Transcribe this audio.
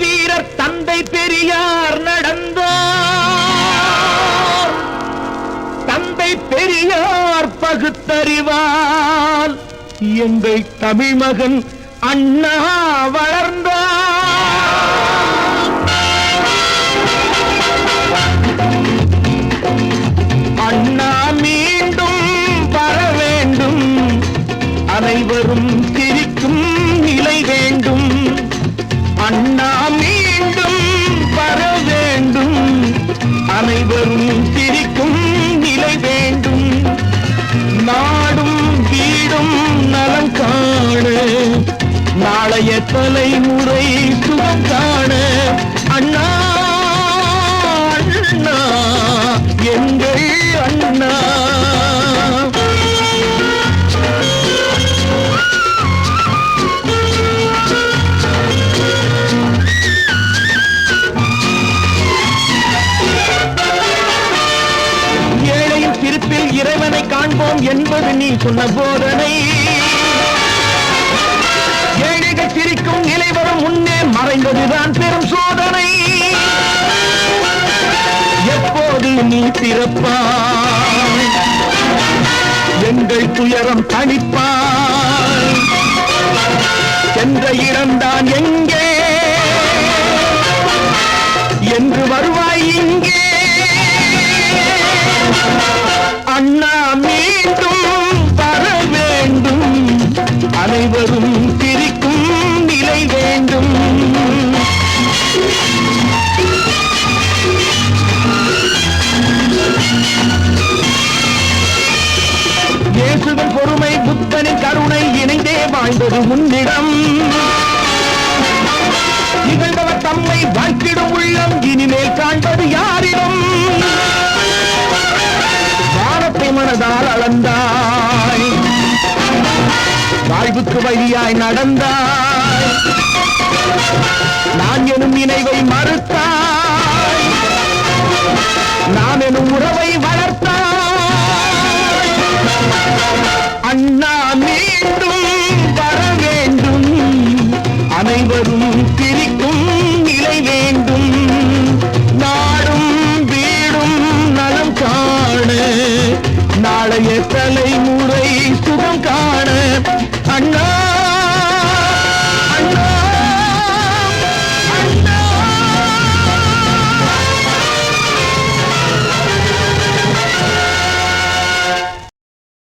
வீரர் தந்தை பெரியார் நடந்தார். தந்தை பெரியார் பகுத்தறிவால் எங்கள் தமிழ் மகன் அண்ணா வளர்ந்தார். அண்ணா மீண்டும் வர வேண்டும். அனைவரும் தலைமுறை சுகம் காண அண்ணா அண்ணா எங்கள் அண்ணா. ஏழையின் சிரிப்பில் இறைவனை காண்போம் என்பது நீ சொன்ன போதனை. சிரிக்கும் இளைவரும் முன்னே மறைந்ததுதான் பெரும் சோதனை. எப்போது நீ பிறப்பாய்? எங்கள் துயரம் தனிப்பா சென்ற இடம்தான் எங்கே? என்று வருவாய் இங்கே. அண்ணா மீண்டும் வாழ்ந்தது முன்னிடம் இகழ்ந்தவர் தம்மை வாழ்த்திடும் உள்ளம் இனிமேல் காண்பது யாரிடம்? வானத்தை மனதால் அளந்தாய். வாழ்வுக்கு வழியாய் நடந்தாய். நான் எனும் நினைவை மறுத்தாய். நான் எனும் உறவை வளர்த்தாய். அண்ணா மீண்டும் அனைவரும் திரிக்கும் நிலை வேண்டும். நாடும் வீடும் நலம் காண. நாளைய தலை